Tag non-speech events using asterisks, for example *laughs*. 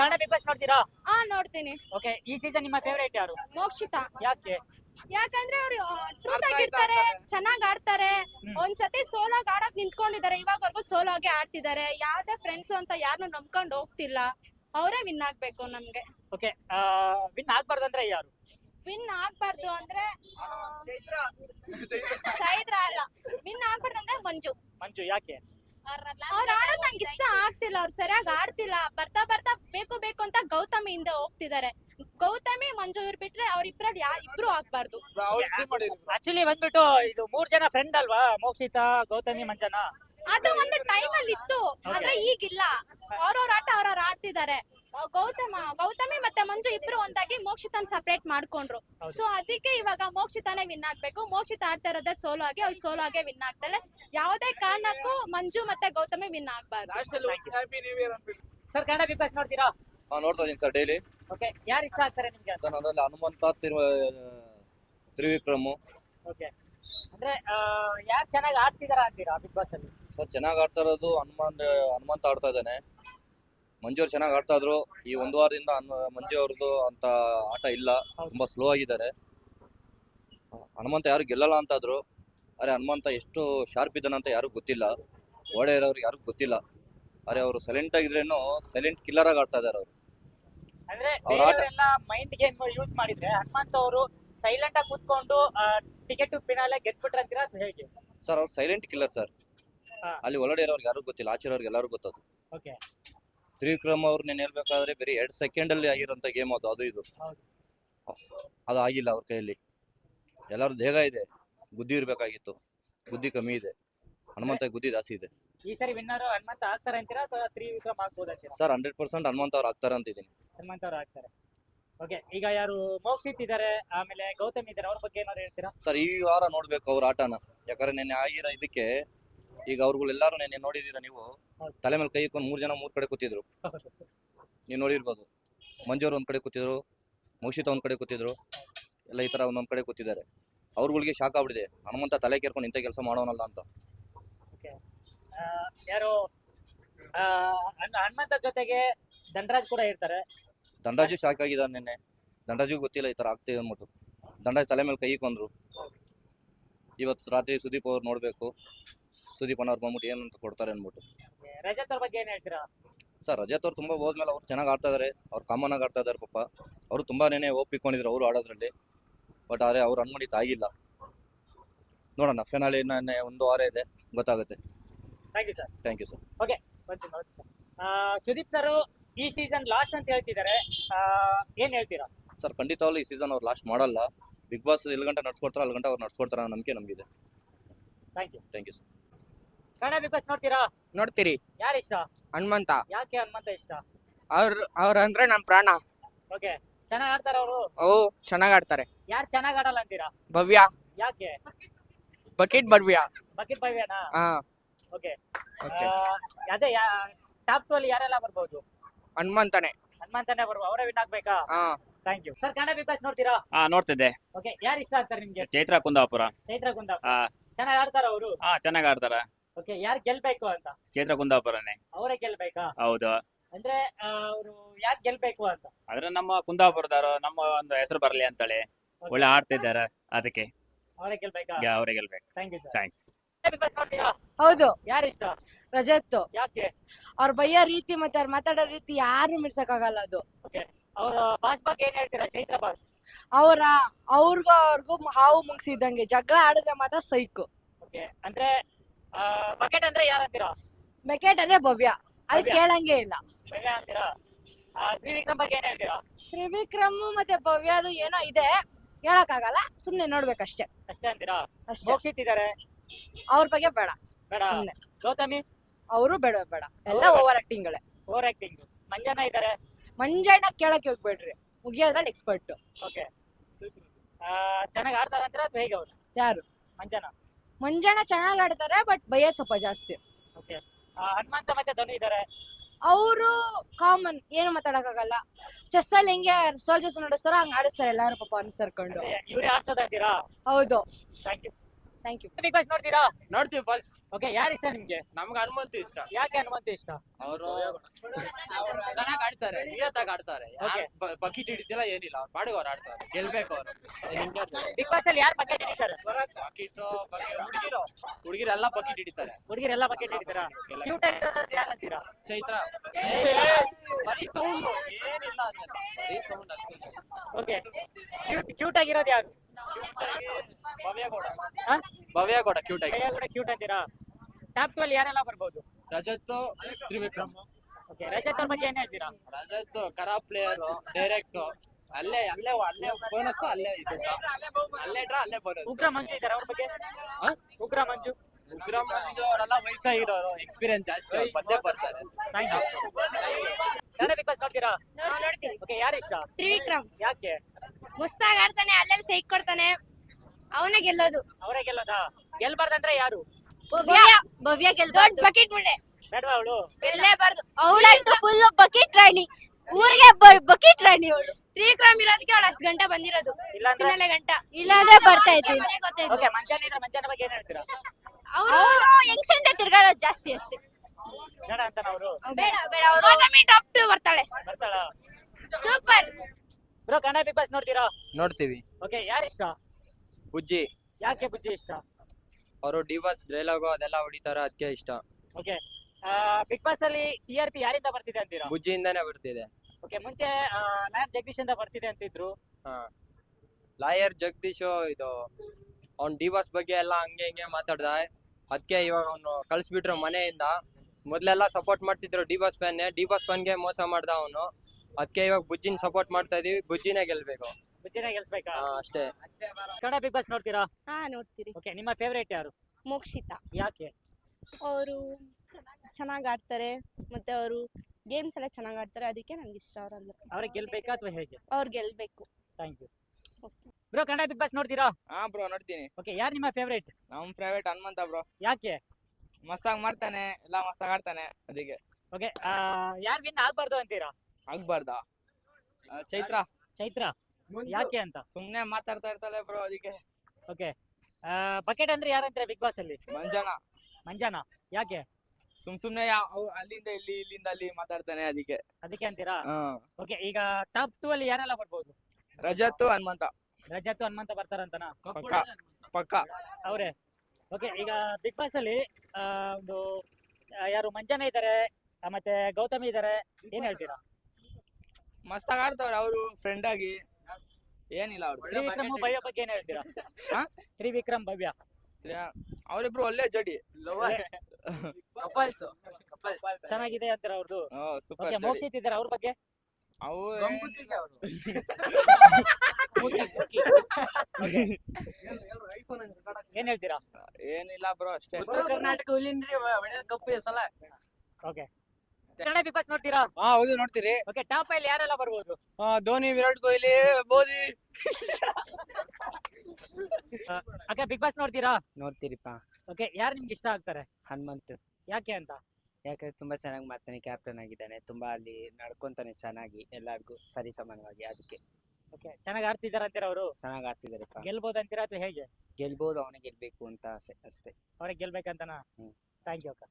Kannada big boss ನೋಡ್ತೀರಾ? ಹಾ ನೋಡ್ತೀನಿ. ಓಕೆ ಈ ಸೀಸನ್ ನಿಮ್ಮ ಫೇವರೇಟ್ ಯಾರು? ಮೋಕ್ಷಿತ. ಯಾಕೆ? ಯಾಕಂದ್ರೆ ಅವ್ರು ಟ್ರೂತ್ ಆಗಿರ್ತಾರೆ ಚೆನ್ನಾಗ್ ಆಡ್ತಾರೆ. ಒಂದ್ಸತಿ ಸೋಲಾಗ್ ಆಡಕ್ ನಿಂತ್ಕೊಂಡಿದ್ದಾರೆ. ಇವಾಗವರೆಗೂ ಸೋಲಾಗೆ ಆಡ್ತಿದ್ದಾರೆ. ಯಾವ್ದೇ ಫ್ರೆಂಡ್ಸ್ ಅಂತ ಯಾರನ್ನು ನಂಬ್ಕೊಂಡು ಹೋಗ್ತಿಲ್ಲ. ಅವರೇ ವಿನ್ ಆಗ್ಬೇಕು ನಮ್ಗೆ. ಓಕೆ ವಿನ್ ಆಗ್ಬಾರ್ದು ಅಂದ್ರೆ ಯಾರು? ವಿನ್ ಆಗ್ಬಾರ್ದು ಅಂದ್ರೆ ಚೈತ್ರ. ಅಲ್ಲ. ವಿನ್ ಆಗ್ಬಾರ್ದು ಅಂದ್ರೆ ಮಂಜು. ಮಂಜು ಯಾಕೆ? ಅವ್ರು ಆಡೋದ್ ನಂಗೆ ಇಷ್ಟ ಆಗ್ತಿಲ್ಲ ಅವ್ರು ಸರಿಯಾಗಿ ಆಡ್ತಿಲ್ಲ. ಬರ್ತಾ ಬರ್ತಾ ಬೇಕು ಬೇಕು ಅಂತ ಗೌತಮಿ ಹಿಂದೆ ಹೋಗ್ತಿದ್ದಾರೆ ಗೌತಮಿ ಮಂಜು ಇವ್ರು ಬಿಟ್ರೆ ಅವ್ರಿಬ್ರಲ್ಲಿ ಯಾ ಇಬ್ರು ಆಗ್ಬಾರ್ದು. ಆಕ್ಚುಲಿ ಬಂದ್ಬಿಟ್ಟು ಇದು ಮೂರ್ ಜನ ಫ್ರೆಂಡ್ ಅಲ್ವಾ? ಮೋಕ್ಷಿತಾ ಗೌತಮಿ ಮಂಜನ? ಅದು ಒಂದು ಟೈಮ್ ಅಲ್ಲಿ ಇತ್ತು ಆದ್ರೆ ಈಗಿಲ್ಲ. ಅವ್ರವ್ರ ಆಟ ಅವ್ರವ್ರ ಆಡ್ತಿದ್ದಾರೆ. ಗೌತಮ ಗೌತಮಿ ಮತ್ತೆ ಮಂಜು ಇಬ್ರು ಒಂದಾಗಿ ಮೋಕ್ಷಿತನ್ ಸಪರೇಟ್ ಮಾಡ್ಕೊಂಡ್ರು. ಸೊ ಅದಕ್ಕೆ ಇವಾಗ ಮೋಕ್ಷಿತಾನೇ ವಿನ್ ಆಗ್ಬೇಕು. ಮೋಕ್ಷಿತ ಆಡ್ತಾ ಇರೋದೇ ಸೋಲೋ ಆಗಿ ಅವ್ಳು ಸೋಲೋ ಆಗಿ ವಿನ್ ಆಗ್ತಾಳೆ. ಯಾವುದೇ ಕಾರಣಕ್ಕೂ ಮಂಜು ಮತ್ತೆ ಗೌತಮಿ ವಿನ್ ಆಗ್ಬಾರ್ದು. ಸರ್ ಕನ್ನಡ ಬಿಗ್ ಬಾಸ್ ನೋಡ್ತೀರಾ? ಹಾ ನೋಡ್ತಾ ಇದೀನಿ ಸರ್ ಡೈಲಿ ಓಕೆ ಯಾರು ಇಷ್ಟ ಆಗ್ತಾರೆ ನಿಮ್ಗೆ? ಸರ್ ಅದರಲ್ಲಿ ಹನುಮಂತ ತಿರು ತ್ರಿವಿಕ್ರಮು. ಓಕೆ ಅಂದ್ರೆ ಯಾರು ಚೆನ್ನಾಗಿ ಆಡ್ತಿದಾರ ಅಂತೀರಾ ಬಿಗ್ ಬಾಸ್ ಅಲ್ಲಿ? ಸರ್ ಚೆನ್ನಾಗಿ ಆಡ್ತಾ ಇರೋದು ಹನುಮಂತ ಹನುಮಂತ ಆಡ್ತಾ ಇದ್ದಾನೆ. ಮಂಜು ಅವ್ರು ಚೆನ್ನಾಗಿ ಆಡ್ತಾ ಇದ್ರು. ಈ ಒಂದು ವಾರದಿಂದ ಮಂಜು ಅವ್ರದ್ದು ಅಂತ ಆಟ ಇಲ್ಲ. ತುಂಬಾ ಸ್ಲೋ ಆಗಿದ್ದಾರೆ. ಹನುಮಂತ ಯಾರು ಗೆಲ್ಲಲ್ಲ ಅಂತ ಆದ್ರು ಅರೆ ಹನುಮಂತ ಎಷ್ಟು ಶಾರ್ಪ್ ಇದ್ದಾನೆ ಅಂತ ಯಾರಿಗೂ ಗೊತ್ತಿಲ್ಲ. ಓಡೆ ಇರೋರು ಯಾರಿಗೂ ಗೊತ್ತಿಲ್ಲ. ಅರೆ ಅವರು ಸೈಲೆಂಟ್ ಆಗಿದ್ರೇನು ಸೈಲೆಂಟ್ ಕಿಲ್ಲರ್ ಆಗಿ ಆಡ್ತಾ ಇದಾರೆ ಅವರು. ಅಂದ್ರೆ ಎಲ್ಲ ಆಟ- ಬೇರೆಯವರೆಲ್ಲ ಮೈಂಡ್ ಗೇಮ್ ಯೂಸ್ ಮಾಡಿದ್ರೆ ಹನುಮಂತ ಅವರು ಸೈಲೆಂಟ್ ಆಗಿ ಕೂತ್ಕೊಂಡು ಟಿಕೆಟ್ ಪಿನಾಲೆ ಗೆದ್ಬಿಟ್ರೆ ಅಂತೀರಾ ಅದು ಹೇಗೆ? ಸರ್ ಅವ್ರು ಸೈಲೆಂಟ್ ಕಿಲ್ಲರ್ ಸರ್. ಹಾ. ಅಲ್ಲಿ ಒಳಗಡೆ ಇರೋರ್ಗೆ ಯಾರಿಗೂ ಗೊತ್ತಿಲ್ಲ. ಆಚೆ ಇರೋರ್ಗೆ ಎಲ್ಲರಿಗೂ ಗೊತ್ತದು. ಓಕೆ ತ್ರಿವಿಕ್ರಮ್ ಅವ್ರು నేను ಹೇಳ್ಬೇಕಾದ್ರೆ ಬರೀ ಎರಡ್ ಸೆಕೆಂಡ್ ಅಲ್ಲಿ ಆಗಿರೋ ಗೇಮ್ ಅದು ಅದು ಇದು. ಅದು ಆಗಿಲ್ಲ ಅವ್ರ ಕೈಯಲ್ಲಿ. ಎಲ್ಲಾರು ದೇಹ ಇದೆ. ಬುದ್ಧಿ ಇರ್ಬೇಕಾಗಿತ್ತು. ಬುದ್ಧಿ ಕಮ್ಮಿ ಇದೆ. ಹನುಮಂತ ಬುದ್ಧಿ ಜಾಸ್ತಿ ಇದೆ. ಈ ಸರಿ ವಿನ್ನರ್ ಹನುಮಂತ ಆಗ್ತಾರೆ ಅಂತೀರಾ ಅಥವಾ ತ್ರಿವಿಕ್ರಮ್ ಆಗ್ಬೋದು ಅಂತೀರಾ? ಸರ್ ಹಂಡ್ರೆಡ್ ಪರ್ಸೆಂಟ್ ಹನುಮಂತ ಅವ್ರು ಆಗ್ತಾರೆ ಅಂತಿದ್ದೀನಿ. ಹನುಮಂತ ಅವ್ರು ಆಗ್ತಾರೆ. ಓಕೆ ಈಗ ಯಾರು ಮೋಕ್ಷಿತ್ ಇದ್ದಾರೆ ಆಮೇಲೆ ಗೌತಮ್ ಇದ್ದಾರೆ ಅವ್ರ ಬಗ್ಗೆ ಏನಾದ್ರು ಹೇಳ್ತೀರಾ? ಸರ್ ಈ ವಾರ ನೋಡ್ಬೇಕು ಅವ್ರ ಆಟನ. ಯಾಕಂದ್ರೆ ನೆನ್ನೆ ಆಗಿರೋ ಇದಕ್ಕೆ ಈಗ ಅವ್ರುಗಳೆಲ್ಲರೂ ನೆನ್ನೆ ನೋಡಿದೀರ ನೀವು? ತಲೆ ಮೇಲೆ ಕೈ ಇಕ್ಕೊಂಡು ಮೂರ್ ಜನ ಮೂರ್ ಕಡೆ ಕೂತಿದ್ರು. *laughs* ನೀವು ನೋಡಿರ್ಬೋದು. ಮಂಜೂರ್ ಒಂದ್ ಕಡೆ ಕೂತಿದ್ರು ಮೌಷಿತ ಒಂದ್ ಕಡೆ ಕೂತಿದ್ರು ಎಲ್ಲ ಈ ತರ ಒಂದೊಂದ್ ಕಡೆ ಕೂತಿದ್ದಾರೆ. ಅವ್ರಗಳಿಗೆ ಶಾಕ್ ಆಗ್ಬಿಡಿದೆ ಹನುಮಂತ ತಲೆ ಕೇರ್ಕೊಂಡು ಇಂಥ ಕೆಲಸ ಮಾಡೋನಲ್ಲ ಅಂತ. ಯಾರು? ಹನುಮಂತ ಜೊತೆಗೆ ಧನರಾಜ್ ಕೂಡ ಇರ್ತಾರೆ. ದಂಡಾಜು ಶಾಕ್ ಆಗಿದ್ದಾರೆ ನಿನ್ನೆ. ದಂಡಾಜಿಗೂ ಗೊತ್ತಿಲ್ಲ ಈ ತರ ಆಗ್ತಿದೆ ಅಂದ್ಬಿಟ್ಟು. ದಂಡಾಜ್ ತಲೆ ಮೇಲೆ ಕೈ ಕೊಂದ್ರು ಇವತ್ತು ರಾತ್ರಿ ಸುದೀಪ್ ಅವ್ರು ನೋಡ್ಬೇಕು. ಸುದೀಪ್ ಅಣ್ಣವ್ರು ಬಂದ್ಬಿಟ್ಟು ಏನಂತ ಕೊಡ್ತಾರೆ ಅಂದ್ಬಿಟ್ಟು. ರಜತ್ ಅವ್ರ ಬಗ್ಗೆ ಏನ್ ಹೇಳ್ತೀರಾ? ಸರ್ ರಜತ್ ಅವ್ರು ತುಂಬಾ ಹೋದ್ಮೇಲೆ ಅವ್ರು ಚೆನ್ನಾಗಿ ಆಡ್ತಾ ಇದಾರೆ. ಅವ್ರು ಕಾಮನ್ ಆಗಿ ಆಡ್ತಾ ಇದಾರೆ ಪಾಪ. ಅವರು ತುಂಬಾ ನೆನೆ ಒಪ್ಪಿಕೊಂಡಿದ್ರು ಅವರು ಆಡೋದ್ರಲ್ಲಿ. ಬಟ್ ಆದ್ರೆ ಅವ್ರು ಅನ್ಕೊಂಡಿದ್ದು ಆಗಿಲ್ಲ ನೋಡೋಣ ಫೆನಾಲಿ ಇನ್ನೇ ಒಂದು ವಾರ ಇದೆ. ಗೊತ್ತಾಗುತ್ತೆ. Thank you sir thank you sir. Sudeep sir ಈ ಸೀಸನ್ ಲಾಸ್ಟ್ ಅಂತ ಹೇಳ್ತಿದ್ದಾರೆ ಏನ್ ಹೇಳ್ತೀರಾ? ಸರ್ ಖಂಡಿತವಾಗ್ಲೂ ಈ ಸೀಸನ್ ಅವ್ರು ಲಾಸ್ಟ್ ಮಾಡಲ್ಲ. ಬಿಗ್ ಬಾಸ್ ಎಲ್ಲಿ ಗಂಟೆ ನಡ್ಸ್ಕೊಡ್ತಾರೆ ಅಲ್ಲಿ ಗಂಟೆ ಅವ್ರು ನಡ್ಸ್ಕೊಡ್ತಾರೆ ಅನ್ನೋ ನಂಬಿಕೆ ನಮಗಿದೆ. Thank you thank you sir Kannada Bigg Boss ನೋಡ್ತೀರಾ? ನೋಡ್ತೀರಿ. ಯಾರು ಇಷ್ಟ? ಹನುಮಂತ. ಯಾಕೆ ಹನುಮಂತ ಇಷ್ಟ? ಅವ್ರ ಅವ್ರ ಅಂದ್ರೆ ನಮ್ ಪ್ರಾಣ. ಓಕೆ ಚೆನ್ನಾಗಿ ಆಡ್ತಾರೆ ಅವರು? ಓ ಚೆನ್ನಾಗ್ ಆಡ್ತಾರೆ. ಯಾರು ಚೆನ್ನಾಗಿ ಆಡಲ್ಲ ಅಂತೀರಾ? ಭವ್ಯ. ಯಾಕೆ? ಬಕೆಟ್ ಭವ್ಯ. ಬಕೆಟ್ ಭವ್ಯನಾ? ಹಾ. ಓಕೆ. ಓಕೆ. ಅದೇ ಟಾಪ್ ಟು ಅಲ್ಲಿ ಯಾರೆಲ್ಲ ಬರ್ಬೋದು? ಹನುಮಂತನೇ. ಹನುಮಂತನೇ ಬರ್ಬೋದು ಅವರೇ ವಿನ್ ಆಗ್ಬೇಕಾ? ಹಾ. Thank you sir Kannada Bigg Boss ನೋಡ್ತೀರಾ? ಹಾ ನೋಡ್ತಿದ್ದೆ. ಓಕೆ ಯಾರು ಇಷ್ಟ ಆಗ್ತಾರೆ ನಿಮ್ಗೆ? ಚೈತ್ರ ಕುಂದಾಪುರ. ಚೈತ್ರ ಕುಂದಾಪುರ. ಹಾ. ಚೆನ್ನಾಗ್ ಆಡ್ತಾರ ಅವರು? ಹಾ ಚೆನ್ನಾಗ್ ಆಡ್ತಾರ. ಓಕೆ ಯಾರು ಗೆಲ್ಬೇಕು ಅಂತ? ಚೈತ್ರ ಕುಂದಾಪುರನೇ. ಅವರೇ ಗೆಲ್ಬೇಕಾ? ಹೌದು. ಅಂದ್ರೆ ಅವರು ಯಾಕೆ ಗೆಲ್ಬೇಕು ಅಂತ? ಅಂದ್ರೆ ನಮ್ಮ ಕುಂದಾಪುರದವರು ನಮ್ಮ ಒಂದು ಹೆಸರು ಬರಲಿ ಅಂತೇಳಿ. ಒಳ್ಳೆ ಆಡ್ತಿದ್ದಾರೆ ಅದಕ್ಕೆ. ಅವರೇ ಗೆಲ್ಬೇಕಾ? ಗ- ಅವರೇ ಗೆಲ್ಬೇಕು. Thank you sir thanks Bigg Boss ನೋಡ್ತೀರಾ ಹೌದು. ಯಾರು ಇಷ್ಟ? ರಜತ್. ಯಾಕೆ? ಅವ್ರ ಬೈಯೋ ರೀತಿ ಮತ್ತೆ ಅವ್ರ ಮಾತಾಡೋ ರೀತಿ ಯಾರು ಮಿಡ್ಸಕ್ಕಾಗಲ್ಲ ಅದು. ಅವರ ಬಾಸ್ ಬಗ್ಗೆ ಏನ್ ಹೇಳ್ತೀರಾ? ಚೈತ್ರ ಬಾಸ್ ಅವ್ರ ಅವ್ರಿಗೂ ಅವ್ರಿಗೂ ಹಾವು ಮುಗಿಸಿದಂಗೆ ಜಗಳ ಆಡಿದ್ರೆ ಮಾತ್ರ ಸೈಕು ಓಕೆ ಅಂದ್ರೆ ಬಕೆಟ್ ಅಂದ್ರೆ ಯಾರಂತೀರಾ ಮೆಕೆಟ್ ಅಂದ್ರೆ ಭವ್ಯ. ಅದ್ ಕೇಳಂಗೇ ಕೇಳಂಗೆ ಇಲ್ಲ. ಭವ್ಯ ಅಂತೀರಾ? ಆ, ತ್ರಿವಿಕ್ರಮ್ ಬಗ್ಗೆ ಏನ್ ಹೇಳ್ತೀರಾ? ತ್ರಿವಿಕ್ರಮ್ ಮತ್ತೆ ಭವ್ಯದು ಏನೋ ಇದೆ. ಹೇಳಕ್ಕಾಗಲ್ಲ ಸುಮ್ನೆ ನೋಡ್ಬೇಕಷ್ಟೇ. ಅಷ್ಟೇ ಅಂತೀರಾ? ಅಷ್ಟೇ. ಮೋಕ್ಷಿತ್ ಇದಾರೆ ಅವ್ರ ಬಗ್ಗೆ ಬೇಡ ಬೇಡ. ಸುಮ್ನೆ. ಗೌತಮಿ? ಅವರು ಬೇಡ ಬೇಡ. ಎಲ್ಲ ಅವ್ರು ಬೇಡ. ಓವರ್ ಆಕ್ಟಿಂಗ್ಗಳೇ ಓವರ್ ಆಕ್ಟಿಂಗ್ ಮಂಜನ ಇದ್ದಾರೆ? ಮಂಜಣ್ಣ ಕೇಳಕ್ಕೆ ಹೋಗ್ಬೇಡ್ರಿ. ಮುಗಿಯೋದ್ರಲ್ಲಿ ಎಕ್ಸ್ಪರ್ಟ್ ಓಕೆ ಚೆನ್ನಾಗಿ ಆಡ್ತಾರ ಅಂತೀರಾ ಅಥವಾ ಹೇಗೆ ಅವ್ರು? ಯಾರು? ಮಂಜನ ಮಂಜಣ್ಣ ಚೆನ್ನಾಗಿ ಆಡ್ತಾರೆ ಬಟ್ ಭಯ ಸ್ವಲ್ಪ ಜಾಸ್ತಿ. ಓಕೆ ಹನುಮಂತ ಮತ್ತೆ ಧನು ಅವರು ಕಾಮನ್ ಏನು ಮಾತಾಡಕ್ಕಾಗಲ್ಲ. ಚೆಸ್ ಅಲ್ಲಿ ಹೆಂಗೆ ಸೋಲ್ಜರ್ಸ್ ನಡೆಸ್ತಾರ ಹಂಗ ಆಡಿಸ್ತಾರೆ ಎಲ್ಲಾರು ಪಾಪ ಅನ್ಸರ್ಕೊಂಡು. ಇವ್ರೇ ಹೌದು. Thank you thank you Bigg Boss ನೋಡ್ತೀರಾ? ನೋಡ್ತೀವಿ ಬಸ್ ಓಕೆ ಯಾರು ಇಷ್ಟ ನಿಮ್ಗೆ? ನಮ್ಗೆ ಹನುಮಂತ ಇಷ್ಟ. ಯಾಕೆ ಹನುಮಂತ ಇಷ್ಟ? ಅವರು ಚೆನ್ನಾಗಿ ಆಡ್ತಾರೆ ನಿಯತ್ತಾಗಿ ಆಡ್ತಾರೆ. Okay. ಬಕೆಟ್ ಹಿಡಿತಿಲ್ಲ ಏನಿಲ್ಲ. ಅವ್ರು ಪಾಡಿಗೆ ಅವ್ರು ಆಡ್ತಾರೆ. ಗೆಲ್ಬೇಕು ಅವರು. ಬಿಗ್ ಬಾಸ್ ಅಲ್ಲಿ ಯಾರು ಬಕೆಟ್ ಹಿಡಿತಾರೆ? ಬಕೆಟ್ ಹುಡುಗಿರು. ಹುಡುಗಿರೆಲ್ಲ ಬಕೆಟ್ ಹಿಡಿತಾರೆ. ಹುಡುಗಿರೆಲ್ಲ ಬಕೆಟ್ ಹಿಡಿತಾರಾ? ಕ್ಯೂಟ್ ಆಗಿರೋದಂದ್ರೆ ಯಾರು ಅಂತೀರಾ? ಚೈತ್ರ. ಬರೀ ಸೌಂಡ್ ಏನಿಲ್ಲ ಅದ್ರಲ್ಲಿ. ಬರೀ ಸೌಂಡ್ ಅಷ್ಟೇ. ಓಕೆ ಕ್ಯೂಟ್ ಕ್ಯೂಟ್ ಆಗಿರೋದು ಯಾರು? ಹಾ? ಭವ್ಯಗೌಡ ಕ್ಯೂಟ್ ಆಗಿ. ಕೂಡ ಕ್ಯೂಟ್ ಅಂತೀರಾ? ಟಾಪ್ ಟು ಅಲ್ಲಿ ಯಾರೆಲ್ಲ ಬರ್ಬೋದು? ರಜತ್ ತ್ರಿವಿಕ್ರಮ್. ಓಕೆ ರಜತ್ ಅವ್ರ ಬಗ್ಗೆ ಏನ್ ಹೇಳ್ತೀರಾ? ರಜತ್ ಕರಾ ಪ್ಲೇಯರ್ ಡೈರೆಕ್ಟ್ ಅಲ್ಲೇ ಅಲ್ಲೇ ಅಲ್ಲೇ ಬೋನಸ್ ಅಲ್ಲೇ ಇದು ಅಲ್ಲೇ ಡ್ರಾ ಅಲ್ಲೇ ಬೋನಸ್ ಉಗ್ರ ಮಂಜು ಇದಾರೆ ಅವ್ರ ಬಗ್ಗೆ? ಹ? ಉಗ್ರ ಮಂಜು? ಉಗ್ರ ಮಂಜು ಅವರೆಲ್ಲ ವಯಸ್ಸಾಗಿರೋರು ಎಕ್ಸ್ಪೀರಿಯನ್ಸ್ ಜಾಸ್ತಿ ಮತ್ತೆ ಬಂದೇ ಬರ್ತಾರೆ. Thank you Kannada Bigg Boss ನೋಡ್ತೀರಾ ಓಕೆ ಯಾರು ಇಷ್ಟ ತ್ರಿವಿಕ್ರಮ್. ಯಾಕೆ? ಮುಸ್ತಾಗ್ ಆಡ್ತಾನೆ ಅಲ್ಲೆಲ್ಲಿ ಸೈಕ್ ಕೊಡ್ತಾನೆ. ಅವನೇ ಗೆಲ್ಲೋದು. ಅವರೇ ಗೆಲ್ಲೋದಾ? ಗೆಲ್ಬಾರ್ದಂದ್ರೆ ಯಾರು? ಭವ್ಯ. ಭವ್ಯ. ದೊಡ್ಡ ಬಕೆಟ್ ಮುಂಡೆ ಬೇಡವಾ ಅವಳು? ಗೆಲ್ಲೇಬಾರ್ದು. ಅವಳಂತೂ ಫುಲ್ ಬಕೆಟ್ ರಾಣಿ. ಊರಿಗೆ ಬಕೆಟ್ ರಾಣಿ ಅವಳು. ತ್ರಿವಿಕ್ರಮ್ ಇರೋದಕ್ಕೆ ಅವಳು ಅಷ್ಟು ಗಂಟೆ ಬಂದಿರೋದು. ಇಲ್ಲಾಂದ್ರೆ? ಫಿನಾಲೆ ಗಂಟ. ಇಲ್ಲಾಂದ್ರೆ ಬರ್ತಾ ಇದ್ದೀನಿ ಓಕೆ ಮಂಜಾನ ಇದ್ರೆ ಮಂಜಾನ ಬಗ್ಗೆ ಏನ್ ಹೇಳ್ತೀರಾ? ಅವರು ಹೆಂಗ್ಸಂಡೆ ತಿರ್ಗಾಡೋದು ಜಾಸ್ತಿ ಅಷ್ಟೇ. ಬೇಡ ಅವರು. ಬೇಡ ಬೇಡ ಅವರು. ಟಾಪ್ ಟು ಬರ್ತಾಳೆ. ಬರ್ತಾಳ. Super bro Kannada Bigg Boss ನೋಡ್ತೀರಾ? ನೋಡ್ತೀವಿ. ಓಕೆ ಯಾರು ಇಷ್ಟ? ಬುಜ್ಜಿ. ಯಾಕೆ ಬುಜ್ಜಿ ಇಷ್ಟ? ಅವರು ಡಿವಾಸ್ ಡೈಲಾಗು ಅದೆಲ್ಲ ಹೊಡಿತಾರ ಅದಕ್ಕೆ ಇಷ್ಟ. ಓಕೆ. ಬಿಗ್ ಬಾಸ್ ಅಲ್ಲಿ ಟಿ ಆರ್ ಪಿ ಯಾರಿಂದ ಬರ್ತಿದೆ ಅಂತೀರಾ? ಬುಜ್ಜಿಯಿಂದಾನೇ ಬರ್ತಿದೆ. ಓಕೆ ಮುಂಚೆ ಲಾಯರ್ ಜಗದೀಶ್ ಇಂದ ಬರ್ತಿದೆ ಅಂತಿದ್ರು. ಲಾಯರ್ ಜಗದೀಶ್ ಇದು ಅವ್ನ್ ಡಿವಾಸ್ ಬಗ್ಗೆ ಎಲ್ಲ ಹಂಗೆ ಹಿಂಗೆ ಮಾತಾಡ್ದ. ಅದಕ್ಕೆ ಇವಾಗ ಅವನು ಕಳ್ಸಿಬಿಟ್ರು ಮನೆಯಿಂದ. ಮೊದ್ಲೆಲ್ಲ ಸಪೋರ್ಟ್ ಮಾಡ್ತಿದ್ರು ಡಿಬಾಸ್ ಫ್ಯಾನ್ ಡಿಬಾಸ್ ಫ್ಯಾನ್ಗೆ ಮೋಸ ಮಾಡ್ದ ಅವನು. ಅದಕ್ಕೆ ಇವಾಗ ಬುಜ್ಜಿನ ಸಪೋರ್ಟ್ ಮಾಡ್ತಾ ಇದೀವಿ. ಬುಜ್ಜಿನೇ ಗೆಲ್ಬೇಕು. ಬುಜ್ಜಿನ ಗೆಲ್ಸ್ಬೇಕಾ? ಅಷ್ಟೇ. ಕನ್ನಡ ಬಿಗ್ ಬಾಸ್ ನೋಡ್ತೀರಾ? ಹಾ ನೋಡ್ತೀರಿ. ಓಕೆ ನಿಮ್ಮ ಫೇವರೇಟ್ ಯಾರು? ಮೋಕ್ಷಿತಾ. ಯಾಕೆ? ಅವರು ಚೆನ್ನಾಗಿ ಆಡ್ತಾರೆ. ಮತ್ತೆ ಅವರು ಗೇಮ್ಸ್ ಎಲ್ಲ ಚೆನ್ನಾಗಿ ಆಡ್ತಾರೆ. ಅದಕ್ಕೆ ನಂಗೆ ಇಷ್ಟ ಅವ್ರಂದ್ರೆ ಅವ್ರಿಗೆ ಗೆಲ್ಬೇಕಾ ಅಥವಾ ಹೇಗೆ? ಅವ್ರು ಗೆಲ್ಬೇಕು. Thank you bro Kannada Bigg Boss ನೋಡ್ತೀರಾ? ಹಾ ಬ್ರೋ ನೋಡ್ತೀನಿ. ಓಕೆ ಯಾರು ನಿಮ್ಮ ಫೇವರೇಟ್ ನಮ್ ಪ್ರೈವೇಟ್ ಹನುಮಂತ ಬ್ರೋ ಯಾಕೆ? ಮಸ್ತಾಗಿ ಮಾಡ್ತಾನೆ ಎಲ್ಲ ಮಸ್ತಾಗಿ ಆಡ್ತಾನೆ ಅದಕ್ಕೆ. ಓಕೆ ಯಾರು ವಿನ್ ಆಗ್ಬಾರ್ದು ಅಂತೀರಾ? ಆಗ್ಬಾರ್ದ? ಚೈತ್ರ. ಚೈತ್ರ? ಯಾಕೆ ಅಂತ? ಸುಮ್ನೆ ಮಾತಾಡ್ತಾ ಇರ್ತಾಳೆ ಬ್ರೋ ಅದಕ್ಕೆ. ಓಕೆ ಬಕೆಟ್ ಅಂದ್ರೆ ಯಾರಂತೀರಾ ಬಿಗ್ ಬಾಸ್ ಅಲ್ಲಿ? ಮಂಜಾನ. ಮಂಜಾನ? ಯಾಕೆ? ಸುಮ್ ಸುಮ್ನೆ ಯಾವ ಅವ್- ಅಲ್ಲಿಂದ ಇಲ್ಲಿ ಇಲ್ಲಿಂದ ಅಲ್ಲಿ ಮಾತಾಡ್ತಾನೆ ಅದಕ್ಕೆ. ಅದಕ್ಕೆ ಅಂತೀರಾ? ಓಕೆ ಈಗ ಟಾಪ್ ಟೂ ಅಲ್ಲಿ ಯಾರೆಲ್ಲ ಬರ್ಬೋದು? ರಜತ್ ಹನುಮಂತ. ರಜತ್ ಹನುಮಂತ ಬರ್ತಾರಂತನಾ? ಪಕ್ಕ. ಪಕ್ಕ ಅವರೇ. ಓಕೆ ಈಗ ಬಿಗ್ ಬಾಸ್ ಅಲ್ಲಿ ಒಂದು ಆ, ಯಾರು ಮಂಜನ ಇದ್ದಾರೆ ಮತ್ತೆ ಗೌತಮಿ ಇದ್ದಾರೆ ಏನ್ ಹೇಳ್ತೀರಾ? ಮಸ್ತಾಗಿ ಆಡ್ತಾವ್ರೆ ಅವರು ಫ್ರೆಂಡ್ ಆಗಿ. ಏನಿಲ್ಲ ಅವ್ರು. ತ್ರಿವಿಕ್ರಮ್ ಭವ್ಯ ಬಗ್ಗೆ ಏನ್ ಹೇಳ್ತೀರಾ? ಹಾ? ತ್ರಿವಿಕ್ರಮ್ ಭವ್ಯ. ಅವರಿಬ್ರು ಒಳ್ಳೆ ಜೋಡಿ ಚೆನ್ನಾಗಿದೆ ಅಂತಾರೆ ಅವ್ರದ್ದು ಸೂಪರ್ ಓಕೆ ಮೋಕ್ಷಿತ್ ಇದ್ದಾರೆ ಅವ್ರ ಬಗ್ಗೆ? ಅವ್ರು. *laughs* ಏನ್ ಹೇಳ್ತೀರಾ? ಏನಿಲ್ಲ ಬ್ರೋ ಅಷ್ಟೇ. ಕರ್ನಾಟಕ ಕಪ್ಪು ಸಲ. ಓಕೆ. ಕನ್ನಡ ಬಿಗ್ ಬಾಸ್ ನೋಡ್ತೀರಾ? ಹಾ ಹೌದು ನೋಡ್ತೀರಿ. ಓಕೆ ಟಾಪ್ ಅಲ್ಲಿ ಯಾರೆಲ್ಲ ಬರ್ಬೋದು? Dhoni Virat Kohli Modi. Okay Bigg Boss ನೋಡ್ತೀರಾ? ನೋಡ್ತೀರಿಪ್ಪ. ಓಕೆ ಯಾರು ನಿಮ್ಗೆ ಇಷ್ಟ ಆಗ್ತಾರೆ? ಹನುಮಂತ್. ಯಾಕೆ ಅಂತ? ಯಾಕಂದ್ರೆ ತುಂಬಾ ಚೆನ್ನಾಗಿ ಮಾಡ್ತಾನೆ ಕ್ಯಾಪ್ಟನ್ ಆಗಿದ್ದಾನೆ ತುಂಬಾ ಅಲ್ಲಿ ನಡ್ಕೊಂತಾನೆ ಚೆನ್ನಾಗಿ ಎಲ್ಲಾರ್ಗು ಸರಿ ಸಮಾನವಾಗಿ ಅದಕ್ಕೆ. ಓಕೆ ಚೆನ್ನಾಗಿ ಆಡ್ತಿದಾರ ಅಂತೀರಾ ಅವರು? ಚೆನ್ನಾಗಿ ಆಡ್ತಿದ್ದಾರೆ ಗೆಲ್ಬೋದು ಅಂತೀರಾ ಅಥವಾ ಹೇಗೆ? ಗೆಲ್ಬಹುದು ಅವನೇ ಗೆಲ್ಬೇಕು ಅಂತ ಆಸೆ ಅಷ್ಟೇ. ಅವ್ರಿಗೆ ಗೆಲ್ಬೇಕಂತನಾ? ಹ್ಮ್. ಥ್ಯಾಂಕ್ ಯು ಅಕ್ಕ.